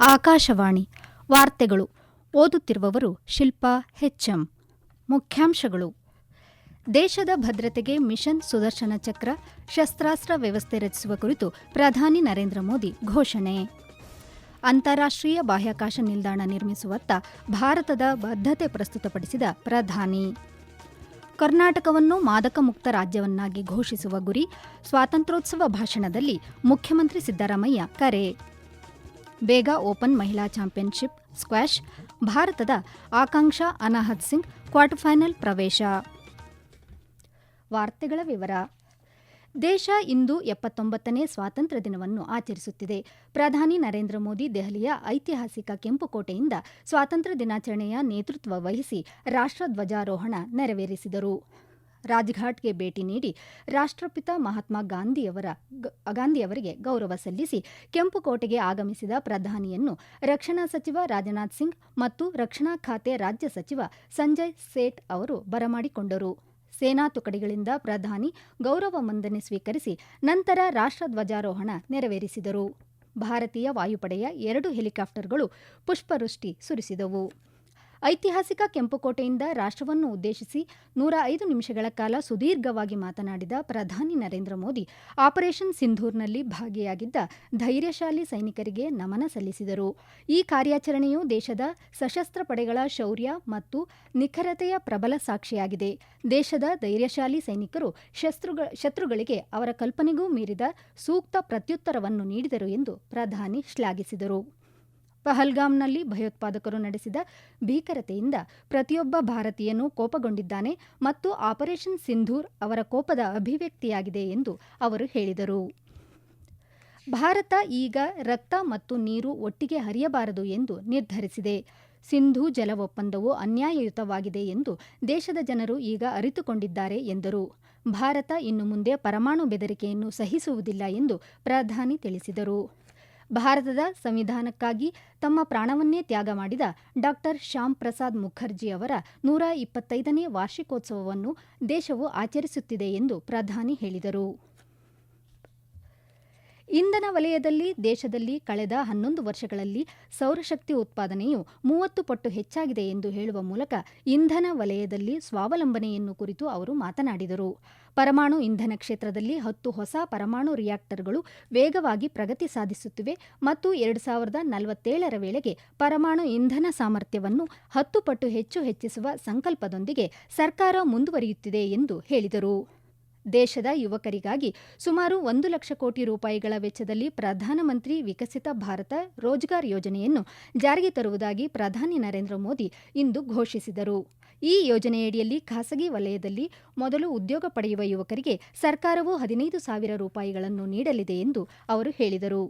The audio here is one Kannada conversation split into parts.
ಆಕಾಶವಾಣಿ ವಾರ್ತೆಗಳು ಓದುತ್ತಿರುವವರು ಶಿಲ್ಪಾ ಹೆಚ್ಎಂ ಮುಖ್ಯಾಂಶಗಳು. ದೇಶದ ಭದ್ರತೆಗೆ ಮಿಷನ್ ಸುದರ್ಶನ ಚಕ್ರ, ಶಸ್ತ್ರಾಸ್ತ್ರ ವ್ಯವಸ್ಥೆ ರಚಿಸುವ ಕುರಿತು ಪ್ರಧಾನಿ ನರೇಂದ್ರ ಮೋದಿ ಘೋಷಣೆ. ಅಂತಾರಾಷ್ಟ್ರೀಯ ಬಾಹ್ಯಾಕಾಶ ನಿಲ್ದಾಣ ನಿರ್ಮಿಸುವತ್ತ ಭಾರತದ ಬದ್ಧತೆ ಪ್ರಸ್ತುತಪಡಿಸಿದ ಪ್ರಧಾನಿ. ಕರ್ನಾಟಕವನ್ನು ಮಾದಕ ಮುಕ್ತ ರಾಜ್ಯವನ್ನಾಗಿ ಘೋಷಿಸುವ ಗುರಿ, ಸ್ವಾತಂತ್ರ್ಯೋತ್ಸವ ಭಾಷಣದಲ್ಲಿ ಮುಖ್ಯಮಂತ್ರಿ ಸಿದ್ದರಾಮಯ್ಯ ಕರೆ. ಬೇಗ ಓಪನ್ ಮಹಿಳಾ ಚಾಂಪಿಯನ್ಶಿಪ್ ಸ್ಕ್ವಾಷ್ ಭಾರತದ ಆಕಾಂಕ್ಷಾ ಅನಾಹತ್ ಸಿಂಗ್ ಕ್ವಾರ್ಟರ್ ಫೈನಲ್ ಪ್ರವೇಶ. ವಾರ್ತೆಗಳ ವಿವರ. ದೇಶ ಇಂದು ಎಪ್ಪತ್ತೊಂಬತ್ತನೇ ಸ್ವಾತಂತ್ರ್ಯ ದಿನವನ್ನು ಆಚರಿಸುತ್ತಿದೆ. ಪ್ರಧಾನಿ ನರೇಂದ್ರ ಮೋದಿ ದೆಹಲಿಯ ಐತಿಹಾಸಿಕ ಕೆಂಪುಕೋಟೆಯಿಂದ ಸ್ವಾತಂತ್ರ್ಯ ದಿನಾಚರಣೆಯ ನೇತೃತ್ವ ವಹಿಸಿ ರಾಷ್ಟ್ರಧ್ವಜಾರೋಹಣ ನೆರವೇರಿಸಿದರು. ರಾಜ್ಘಾಟ್ಗೆ ಭೇಟಿ ನೀಡಿ ರಾಷ್ಟ್ರಪಿತ ಮಹಾತ್ಮ ಗಾಂಧಿಯವರ ಗಾಂಧಿಯವರಿಗೆ ಗೌರವ ಸಲ್ಲಿಸಿ ಕೆಂಪುಕೋಟೆಗೆ ಆಗಮಿಸಿದ ಪ್ರಧಾನಿಯನ್ನು ರಕ್ಷಣಾ ಸಚಿವ ರಾಜನಾಥ್ ಸಿಂಗ್ ಮತ್ತು ರಕ್ಷಣಾ ಖಾತೆ ರಾಜ್ಯ ಸಚಿವ ಸಂಜಯ್ ಸೇಠ್ ಅವರು ಬರಮಾಡಿಕೊಂಡರು. ಸೇನಾ ತುಕಡಿಗಳಿಂದ ಪ್ರಧಾನಿ ಗೌರವ ವಂದನೆ ಸ್ವೀಕರಿಸಿ ನಂತರ ರಾಷ್ಟ್ರಧ್ವಜಾರೋಹಣ ನೆರವೇರಿಸಿದರು. ಭಾರತೀಯ ವಾಯುಪಡೆಯ ಎರಡು ಹೆಲಿಕಾಪ್ಟರ್ಗಳು ಪುಷ್ಪವೃಷ್ಟಿ ಸುರಿಸಿದವು. ಐತಿಹಾಸಿಕ ಕೆಂಪುಕೋಟೆಯಿಂದ ರಾಷ್ಟ್ರವನ್ನು ಉದ್ದೇಶಿಸಿ ನೂರ ಐದು ನಿಮಿಷಗಳ ಕಾಲ ಸುದೀರ್ಘವಾಗಿ ಮಾತನಾಡಿದ ಪ್ರಧಾನಿ ನರೇಂದ್ರ ಮೋದಿ, ಆಪರೇಷನ್ ಸಿಂಧೂರ್ನಲ್ಲಿ ಭಾಗಿಯಾಗಿದ್ದ ಧೈರ್ಯಶಾಲಿ ಸೈನಿಕರಿಗೆ ನಮನ ಸಲ್ಲಿಸಿದರು. ಈ ಕಾರ್ಯಾಚರಣೆಯು ದೇಶದ ಸಶಸ್ತ್ರ ಪಡೆಗಳ ಶೌರ್ಯ ಮತ್ತು ನಿಖರತೆಯ ಪ್ರಬಲ ಸಾಕ್ಷಿಯಾಗಿದೆ. ದೇಶದ ಧೈರ್ಯಶಾಲಿ ಸೈನಿಕರು ಶತ್ರುಗ ಶತ್ರುಗಳಿಗೆ ಅವರ ಕಲ್ಪನೆಗೂ ಮೀರಿದ ಸೂಕ್ತ ಪ್ರತ್ಯುತ್ತರವನ್ನು ನೀಡಿದರು ಎಂದು ಪ್ರಧಾನಿ ಶ್ಲಾಘಿಸಿದರು. ಪಹಲ್ಗಾಮ್ನಲ್ಲಿ ಭಯೋತ್ಪಾದಕರು ನಡೆಸಿದ ಭೀಕರತೆಯಿಂದ ಪ್ರತಿಯೊಬ್ಬ ಭಾರತೀಯನೂ ಕೋಪಗೊಂಡಿದ್ದಾನೆ ಮತ್ತು ಆಪರೇಷನ್ ಸಿಂಧೂರ್ ಅವರ ಕೋಪದ ಅಭಿವ್ಯಕ್ತಿಯಾಗಿದೆ ಎಂದು ಅವರು ಹೇಳಿದರು. ಭಾರತ ಈಗ ರಕ್ತ ಮತ್ತು ನೀರು ಒಟ್ಟಿಗೆ ಹರಿಯಬಾರದು ಎಂದು ನಿರ್ಧರಿಸಿದೆ. ಸಿಂಧೂ ಜಲ ಒಪ್ಪಂದವು ಅನ್ಯಾಯಯುತವಾಗಿದೆ ಎಂದು ದೇಶದ ಜನರು ಈಗ ಅರಿತುಕೊಂಡಿದ್ದಾರೆ ಎಂದರು. ಭಾರತ ಇನ್ನು ಮುಂದೆ ಪರಮಾಣು ಬೆದರಿಕೆಯನ್ನು ಸಹಿಸುವುದಿಲ್ಲ ಎಂದು ಪ್ರಧಾನಿ ತಿಳಿಸಿದರು. ಭಾರತದ ಸಂವಿಧಾನಕ್ಕಾಗಿ ತಮ್ಮ ಪ್ರಾಣವನ್ನೇ ತ್ಯಾಗ ಮಾಡಿದ ಡಾಕ್ಟರ್ ಶ್ಯಾಮ್ ಪ್ರಸಾದ್ ಮುಖರ್ಜಿ ಅವರ ನೂರ ಇಪ್ಪತ್ತೈದನೇ ವಾರ್ಷಿಕೋತ್ಸವವನ್ನು ದೇಶವು ಆಚರಿಸುತ್ತಿದೆ ಎಂದು ಪ್ರಧಾನಿ ಹೇಳಿದರು. ಇಂಧನ ವಲಯದಲ್ಲಿ ದೇಶದಲ್ಲಿ ಕಳೆದ ಹನ್ನೊಂದು ವರ್ಷಗಳಲ್ಲಿ ಸೌರಶಕ್ತಿ ಉತ್ಪಾದನೆಯು ಮೂವತ್ತು ಪಟ್ಟು ಹೆಚ್ಚಾಗಿದೆ ಎಂದು ಹೇಳುವ ಮೂಲಕ ಇಂಧನ ವಲಯದಲ್ಲಿ ಸ್ವಾವಲಂಬನೆಯನ್ನು ಕುರಿತು ಅವರು ಮಾತನಾಡಿದರು. ಪರಮಾಣು ಇಂಧನ ಕ್ಷೇತ್ರದಲ್ಲಿ ಹತ್ತು ಹೊಸ ಪರಮಾಣು ರಿಯಾಕ್ಟರ್ಗಳು ವೇಗವಾಗಿ ಪ್ರಗತಿ ಸಾಧಿಸುತ್ತಿವೆ ಮತ್ತು ಎರಡು ಸಾವಿರದ ನಲವತ್ತೇಳರ ವೇಳೆಗೆ ಪರಮಾಣು ಇಂಧನ ಸಾಮರ್ಥ್ಯವನ್ನು ಹತ್ತು ಪಟ್ಟು ಹೆಚ್ಚು ಹೆಚ್ಚಿಸುವ ಸಂಕಲ್ಪದೊಂದಿಗೆ ಸರ್ಕಾರ ಮುಂದುವರಿಯುತ್ತಿದೆ ಎಂದು ಹೇಳಿದರು. ದೇಶದ ಯುವಕರಿಗಾಗಿ ಸುಮಾರು ಒಂದು ಲಕ್ಷ ಕೋಟಿ ರೂಪಾಯಿಗಳ ವೆಚ್ಚದಲ್ಲಿ ಪ್ರಧಾನಮಂತ್ರಿ ವಿಕಸಿತ ಭಾರತ ರೋಜ್ಗಾರ್ ಯೋಜನೆಯನ್ನು ಜಾರಿಗೆ ತರುವುದಾಗಿ ಪ್ರಧಾನಿ ನರೇಂದ್ರ ಮೋದಿ ಇಂದು ಘೋಷಿಸಿದರು. ಈ ಯೋಜನೆಯಡಿಯಲ್ಲಿ ಖಾಸಗಿ ವಲಯದಲ್ಲಿ ಮೊದಲು ಉದ್ಯೋಗ ಪಡೆಯುವ ಯುವಕರಿಗೆ ಸರ್ಕಾರವು ಹದಿನೈದು ಸಾವಿರ ರೂಪಾಯಿಗಳನ್ನು ನೀಡಲಿದೆ ಎಂದು ಅವರು ಹೇಳಿದರು.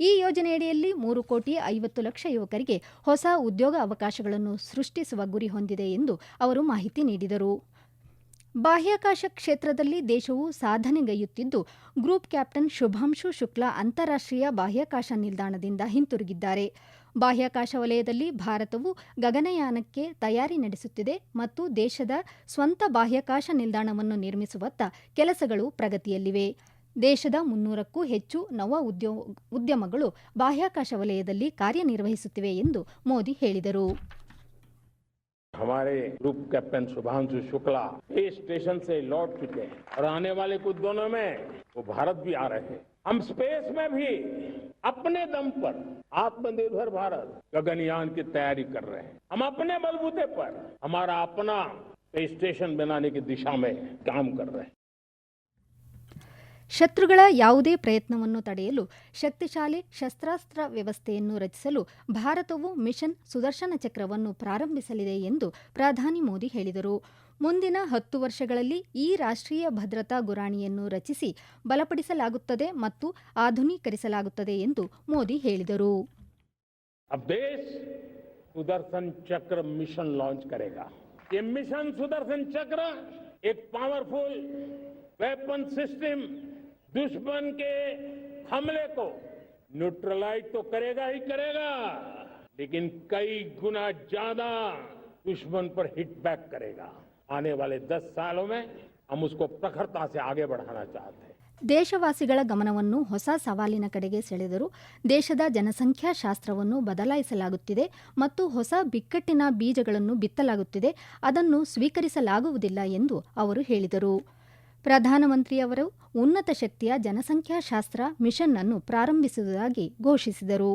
ಈ ಯೋಜನೆಯಡಿಯಲ್ಲಿ ಮೂರು ಕೋಟಿ ಐವತ್ತು ಲಕ್ಷ ಯುವಕರಿಗೆ ಹೊಸ ಉದ್ಯೋಗ ಅವಕಾಶಗಳನ್ನು ಸೃಷ್ಟಿಸುವ ಗುರಿ ಹೊಂದಿದೆ ಎಂದು ಅವರು ಮಾಹಿತಿ ನೀಡಿದರು. ಬಾಹ್ಯಾಕಾಶ ಕ್ಷೇತ್ರದಲ್ಲಿ ದೇಶವು ಸಾಧನೆಗೈಯುತ್ತಿದ್ದು ಗ್ರೂಪ್ ಕ್ಯಾಪ್ಟನ್ ಶುಭಾಂಶು ಶುಕ್ಲಾ ಅಂತಾರಾಷ್ಟ್ರೀಯ ಬಾಹ್ಯಾಕಾಶ ನಿಲ್ದಾಣದಿಂದ ಹಿಂತಿರುಗಿದ್ದಾರೆ. ಬಾಹ್ಯಾಕಾಶ ವಲಯದಲ್ಲಿ ಭಾರತವು ಗಗನಯಾನಕ್ಕೆ ತಯಾರಿ ನಡೆಸುತ್ತಿದೆ ಮತ್ತು ದೇಶದ ಸ್ವಂತ ಬಾಹ್ಯಾಕಾಶ ನಿಲ್ದಾಣವನ್ನು ನಿರ್ಮಿಸುವತ್ತ ಕೆಲಸಗಳು ಪ್ರಗತಿಯಲ್ಲಿವೆ. ದೇಶದ ಮುನ್ನೂರಕ್ಕೂ ಹೆಚ್ಚು ನವ ಉದ್ಯೋ, ಉದ್ಯಮಗಳು ಬಾಹ್ಯಾಕಾಶ ವಲಯದಲ್ಲಿ ಕಾರ್ಯನಿರ್ವಹಿಸುತ್ತಿವೆ ಎಂದು ಮೋದಿ ಹೇಳಿದರು. हमारे ग्रुप कैप्टन शुभांशु शुक्ला ये स्टेशन से लौट चुके हैं और आने वाले कुछ दोनों में वो भारत भी आ रहे हैं। हम स्पेस में भी अपने दम पर आत्मनिर्भर भारत गगनयान की तैयारी कर रहे हैं। हम अपने बलबूते पर हमारा अपना स्टेशन बनाने की दिशा में काम कर रहे हैं। ಶತ್ರುಗಳ ಯಾವುದೇ ಪ್ರಯತ್ನವನ್ನು ತಡೆಯಲು ಶಕ್ತಿಶಾಲಿ ಶಸ್ತ್ರಾಸ್ತ್ರ ವ್ಯವಸ್ಥೆಯನ್ನು ರಚಿಸಲು ಭಾರತವು ಮಿಷನ್ ಸುದರ್ಶನ ಚಕ್ರವನ್ನು ಪ್ರಾರಂಭಿಸಲಿದೆ ಎಂದು ಪ್ರಧಾನಿ ಮೋದಿ ಹೇಳಿದರು ಮುಂದಿನ ಹತ್ತು ವರ್ಷಗಳಲ್ಲಿ ಈ ರಾಷ್ಟ್ರೀಯ ಭದ್ರತಾ ಗುರಾಣಿಯನ್ನು ರಚಿಸಿ ಬಲಪಡಿಸಲಾಗುತ್ತದೆ ಮತ್ತು ಆಧುನೀಕರಿಸಲಾಗುತ್ತದೆ ಎಂದು ಮೋದಿ ಹೇಳಿದರು अब देश सुदर्शन चक्र मिशन लॉन्च करेगा ये मिशन सुदर्शन चक्र एक पावरफुल वेपन सिस्टम दुश्मन के हमले को न्यूट्रलाइज तो करेगा ही करेगा लेकिन कई गुना ज्यादा दुश्मन पर हिट बैक करेगा आने वाले दस सालों में हम उसको प्रखरता से आगे बढ़ाना चाहते हैं ದೇಶವಾಸಿಗಳ ಗಮನವನ್ನು ಹೊಸ ಸವಾಲಿನ ಕಡೆಗೆ ಸೆಳೆದರು ದೇಶದ ಜನಸಂಖ್ಯಾ ಶಾಸ್ತ್ರವನ್ನು ಬದಲಾಯಿಸಲಾಗುತ್ತಿದೆ ಮತ್ತು ಹೊಸ ಬಿಕ್ಕಟ್ಟಿನ ಬೀಜಗಳನ್ನು ಬಿತ್ತಲಾಗುತ್ತಿದೆ ಅದನ್ನು ಸ್ವೀಕರಿಸಲಾಗುವುದಿಲ್ಲ ಎಂದು ಅವರು ಹೇಳಿದರು ಪ್ರಧಾನಮಂತ್ರಿಯವರು ಉನ್ನತ ಶಕ್ತಿಯ ಜನಸಂಖ್ಯಾಶಾಸ್ತ್ರ ಮಿಷನ್ ಅನ್ನು ಪ್ರಾರಂಭಿಸುವುದಾಗಿ ಘೋಷಿಸಿದರು.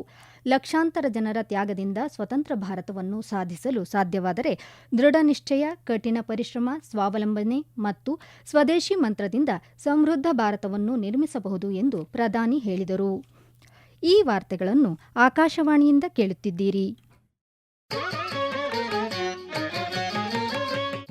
ಲಕ್ಷಾಂತರ ಜನರ ತ್ಯಾಗದಿಂದ ಸ್ವತಂತ್ರ ಭಾರತವನ್ನು ಸಾಧಿಸಲು ಸಾಧ್ಯವಾದರೆ ದೃಢ ನಿಶ್ಚಯ, ಕಠಿಣ ಪರಿಶ್ರಮ, ಸ್ವಾವಲಂಬನೆ ಮತ್ತು ಸ್ವದೇಶಿ ಮಂತ್ರದಿಂದ ಸಮೃದ್ಧ ಭಾರತವನ್ನು ನಿರ್ಮಿಸಬಹುದು ಎಂದು ಪ್ರಧಾನಿ ಹೇಳಿದರು. ಈ ವಾರ್ತೆಗಳನ್ನು ಆಕಾಶವಾಣಿಯಿಂದ ಕೇಳುತ್ತಿದ್ದೀರಿ.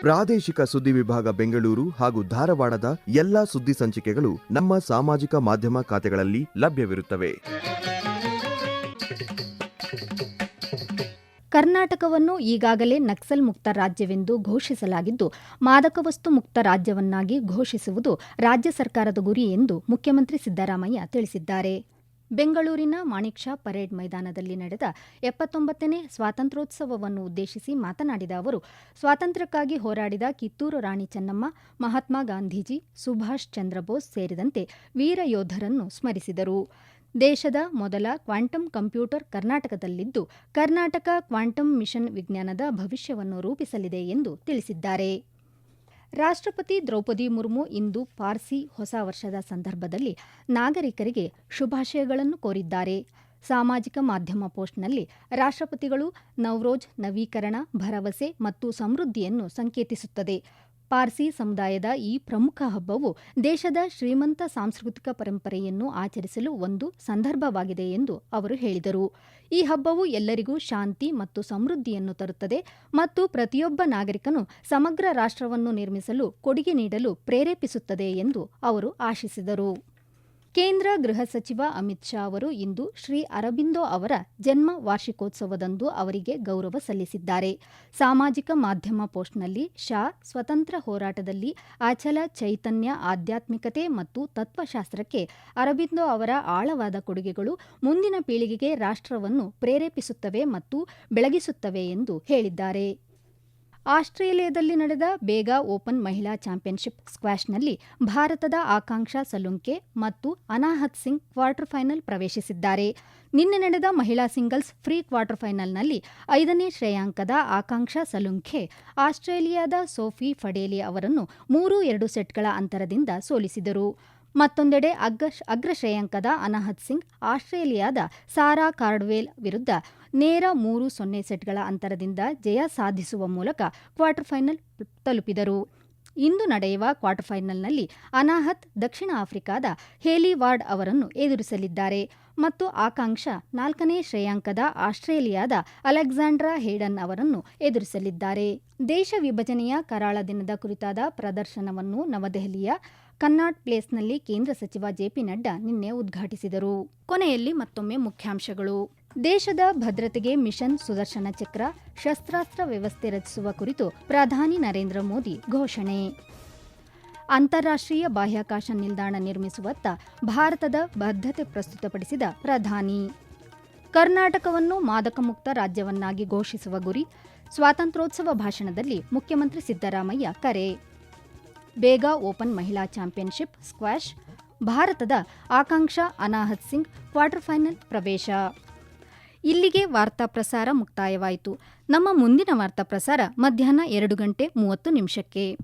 ಪ್ರಾದೇಶಿಕ ಸುದ್ದಿ ವಿಭಾಗ ಬೆಂಗಳೂರು ಹಾಗೂ ಧಾರವಾಡದ ಎಲ್ಲಾ ಸುದ್ದಿ ಸಂಚಿಕೆಗಳು ನಮ್ಮ ಸಾಮಾಜಿಕ ಮಾಧ್ಯಮ ಖಾತೆಗಳಲ್ಲಿ ಲಭ್ಯವಿರುತ್ತವೆ. ಕರ್ನಾಟಕವನ್ನು ಈಗಾಗಲೇ ನಕ್ಸಲ್ ಮುಕ್ತ ರಾಜ್ಯವೆಂದು ಘೋಷಿಸಲಾಗಿದ್ದು, ಮಾದಕ ವಸ್ತು ಮುಕ್ತ ರಾಜ್ಯವನ್ನಾಗಿ ಘೋಷಿಸುವುದು ರಾಜ್ಯ ಸರ್ಕಾರದ ಗುರಿ ಎಂದು ಮುಖ್ಯಮಂತ್ರಿ ಸಿದ್ದರಾಮಯ್ಯ ತಿಳಿಸಿದ್ದಾರೆ. ಬೆಂಗಳೂರಿನ ಮಾಣಿಕ್ ಶಾ ಪರೇಡ್ ಮೈದಾನದಲ್ಲಿ ನಡೆದ ಎಪ್ಪತ್ತೊಂಬತ್ತನೇ ಸ್ವಾತಂತ್ರ್ಯೋತ್ಸವವನ್ನು ಉದ್ದೇಶಿಸಿ ಮಾತನಾಡಿದ ಅವರು, ಸ್ವಾತಂತ್ರ್ಯಕ್ಕಾಗಿ ಹೋರಾಡಿದ ಕಿತ್ತೂರು ರಾಣಿ ಚೆನ್ನಮ್ಮ, ಮಹಾತ್ಮ ಗಾಂಧೀಜಿ, ಸುಭಾಷ್ ಚಂದ್ರ ಬೋಸ್ ಸೇರಿದಂತೆ ವೀರ ಯೋಧರನ್ನು ಸ್ಮರಿಸಿದರು. ದೇಶದ ಮೊದಲ ಕ್ವಾಂಟಮ್ ಕಂಪ್ಯೂಟರ್ ಕರ್ನಾಟಕದಲ್ಲಿದ್ದು, ಕರ್ನಾಟಕ ಕ್ವಾಂಟಮ್ ಮಿಷನ್ ವಿಜ್ಞಾನದ ಭವಿಷ್ಯವನ್ನು ರೂಪಿಸಲಿದೆ ಎಂದು ತಿಳಿಸಿದ್ದಾರೆ. ರಾಷ್ಟ್ರಪತಿ ದ್ರೌಪದಿ ಮುರ್ಮು ಇಂದು ಪಾರ್ಸಿ ಹೊಸ ವರ್ಷದ ಸಂದರ್ಭದಲ್ಲಿ ನಾಗರಿಕರಿಗೆ ಶುಭಾಶಯಗಳನ್ನು ಕೋರಿದ್ದಾರೆ. ಸಾಮಾಜಿಕ ಮಾಧ್ಯಮ ಪೋಸ್ಟ್ನಲ್ಲಿ ರಾಷ್ಟ್ರಪತಿಗಳು ನವ್ರೋಜ್ ನವೀಕರಣ, ಭರವಸೆ ಮತ್ತು ಸಮೃದ್ಧಿಯನ್ನು ಸಂಕೇತಿಸುತ್ತದೆ. ಪಾರ್ಸಿ ಸಮುದಾಯದ ಈ ಪ್ರಮುಖ ಹಬ್ಬವು ದೇಶದ ಶ್ರೀಮಂತ ಸಾಂಸ್ಕೃತಿಕ ಪರಂಪರೆಯನ್ನು ಆಚರಿಸಲು ಒಂದು ಸಂದರ್ಭವಾಗಿದೆ ಎಂದು ಅವರು ಹೇಳಿದರು. ಈ ಹಬ್ಬವು ಎಲ್ಲರಿಗೂ ಶಾಂತಿ ಮತ್ತು ಸಮೃದ್ಧಿಯನ್ನು ತರುತ್ತದೆ ಮತ್ತು ಪ್ರತಿಯೊಬ್ಬ ನಾಗರಿಕನು ಸಮಗ್ರ ರಾಷ್ಟ್ರವನ್ನು ನಿರ್ಮಿಸಲು ಕೊಡುಗೆ ನೀಡಲು ಪ್ರೇರೇಪಿಸುತ್ತದೆ ಎಂದು ಅವರು ಆಶಿಸಿದರು. ಕೇಂದ್ರ ಗೃಹ ಸಚಿವ ಅಮಿತ್ ಶಾ ಅವರು ಇಂದು ಶ್ರೀ ಅರಬಿಂದೋ ಅವರ ಜನ್ಮ ವಾರ್ಷಿಕೋತ್ಸವದಂದು ಅವರಿಗೆ ಗೌರವ ಸಲ್ಲಿಸಿದ್ದಾರೆ. ಸಾಮಾಜಿಕ ಮಾಧ್ಯಮ ಪೋಸ್ಟ್ನಲ್ಲಿ ಶಾ ಸ್ವತಂತ್ರ ಹೋರಾಟದಲ್ಲಿ ಅಚಲ ಚೈತನ್ಯ, ಆಧ್ಯಾತ್ಮಿಕತೆ ಮತ್ತು ತತ್ವಶಾಸ್ತ್ರಕ್ಕೆ ಅರಬಿಂದೋ ಅವರ ಆಳವಾದ ಕೊಡುಗೆಗಳು ಮುಂದಿನ ಪೀಳಿಗೆಗೆ ರಾಷ್ಟ್ರವನ್ನು ಪ್ರೇರೇಪಿಸುತ್ತವೆ ಮತ್ತು ಬೆಳಗಿಸುತ್ತವೆ ಎಂದು ಹೇಳಿದ್ದಾರೆ. ಆಸ್ಟ್ರೇಲಿಯಾದಲ್ಲಿ ನಡೆದ ಬೇಗ ಓಪನ್ ಮಹಿಳಾ ಚಾಂಪಿಯನ್ಶಿಪ್ ಸ್ಕ್ವಾಷ್ನಲ್ಲಿ ಭಾರತದ ಆಕಾಂಕ್ಷಾ ಸಲುಂಕೆ ಮತ್ತು ಅನಾಹತ್ ಸಿಂಗ್ ಕ್ವಾರ್ಟರ್ ಫೈನಲ್ ಪ್ರವೇಶಿಸಿದ್ದಾರೆ. ನಿನ್ನೆ ನಡೆದ ಮಹಿಳಾ ಸಿಂಗಲ್ಸ್ ಫ್ರೀ ಕ್ವಾರ್ಟರ್ ಫೈನಲ್ನಲ್ಲಿ ಐದನೇ ಶ್ರೇಯಾಂಕದ ಆಕಾಂಕ್ಷಾ ಸಲುಂಖೆ ಆಸ್ಟ್ರೇಲಿಯಾದ ಸೋಫಿ ಫಡೇಲಿ ಅವರನ್ನು ಮೂರು ಎರಡು ಸೆಟ್ಗಳ ಅಂತರದಿಂದ ಸೋಲಿಸಿದರು. ಮತ್ತೊಂದೆಡೆ ಅಗ್ರ ಶ್ರೇಯಾಂಕದ ಅನಾಹತ್ ಸಿಂಗ್ ಆಸ್ಟ್ರೇಲಿಯಾದ ಸಾರಾ ಕಾರ್ಡ್ವೇಲ್ ವಿರುದ್ಧ ನೇರ ಮೂರು ಸೊನ್ನೆ ಸೆಟ್ಗಳ ಅಂತರದಿಂದ ಜಯ ಸಾಧಿಸುವ ಮೂಲಕ ಕ್ವಾರ್ಟರ್ ಫೈನಲ್ ತಲುಪಿದರು. ಇಂದು ನಡೆಯುವ ಕ್ವಾರ್ಟರ್ ಫೈನಲ್ನಲ್ಲಿ ಅನಾಹತ್ ದಕ್ಷಿಣ ಆಫ್ರಿಕಾದ ಹೇಲಿ ವಾರ್ಡ್ ಅವರನ್ನು ಎದುರಿಸಲಿದ್ದಾರೆ. ಮತ್ತು ಆಕಾಂಕ್ಷ ನಾಲ್ಕನೇ ಶ್ರೇಯಾಂಕದ ಆಸ್ಟ್ರೇಲಿಯಾದ ಅಲೆಕ್ಸಾಂಡ್ರಾ ಹೇಡನ್ ಅವರನ್ನು ಎದುರಿಸಲಿದ್ದಾರೆ. ದೇಶ ವಿಭಜನೆಯ ಕರಾಳ ದಿನದ ಕುರಿತಾದ ಪ್ರದರ್ಶನವನ್ನು ನವದೆಹಲಿಯ ಕನ್ನಾಟ್ ಪ್ಲೇಸ್ನಲ್ಲಿ ಕೇಂದ್ರ ಸಚಿವ ಜೆಪಿ ನಡ್ಡಾ ನಿನ್ನೆ ಉದ್ಘಾಟಿಸಿದರು. ಕೊನೆಯಲ್ಲಿ ಮತ್ತೊಮ್ಮೆ ಮುಖ್ಯಾಂಶಗಳು. ದೇಶದ ಭದ್ರತೆಗೆ ಮಿಷನ್ ಸುದರ್ಶನ ಚಕ್ರ, ಶಸ್ತ್ರಾಸ್ತ್ರ ವ್ಯವಸ್ಥೆ ರಚಿಸುವ ಕುರಿತು ಪ್ರಧಾನಿ ನರೇಂದ್ರ ಮೋದಿ ಘೋಷಣೆ. ಅಂತಾರಾಷ್ಟ್ರೀಯ ಬಾಹ್ಯಾಕಾಶ ನಿಲ್ದಾಣ ನಿರ್ಮಿಸುವತ್ತ ಭಾರತದ ಬದ್ಧತೆ ಪ್ರಸ್ತುತಪಡಿಸಿದ ಪ್ರಧಾನಿ. ಕರ್ನಾಟಕವನ್ನು ಮಾದಕ ಮುಕ್ತ ರಾಜ್ಯವನ್ನಾಗಿ ಘೋಷಿಸುವ ಗುರಿ, ಸ್ವಾತಂತ್ರ್ಯೋತ್ಸವ ಭಾಷಣದಲ್ಲಿ ಮುಖ್ಯಮಂತ್ರಿ ಸಿದ್ದರಾಮಯ್ಯ ಕರೆ. ಬೇಗ ಓಪನ್ ಮಹಿಳಾ ಚಾಂಪಿಯನ್ಶಿಪ್ ಸ್ಕ್ವಾಷ್ ಭಾರತದ ಆಕಾಂಕ್ಷಾ ಅನಾಹತ್ ಸಿಂಗ್ ಕ್ವಾರ್ಟರ್ ಫೈನಲ್ ಪ್ರವೇಶ. ಇಲ್ಲಿಗೆ ವಾರ್ತಾ ಪ್ರಸಾರ ಮುಕ್ತಾಯವಾಯಿತು. ನಮ್ಮ ಮುಂದಿನ ವಾರ್ತಾ ಪ್ರಸಾರ ಮಧ್ಯಾಹ್ನ ಎರಡು ಗಂಟೆ ಮೂವತ್ತು ನಿಮಿಷಕ್ಕೆ.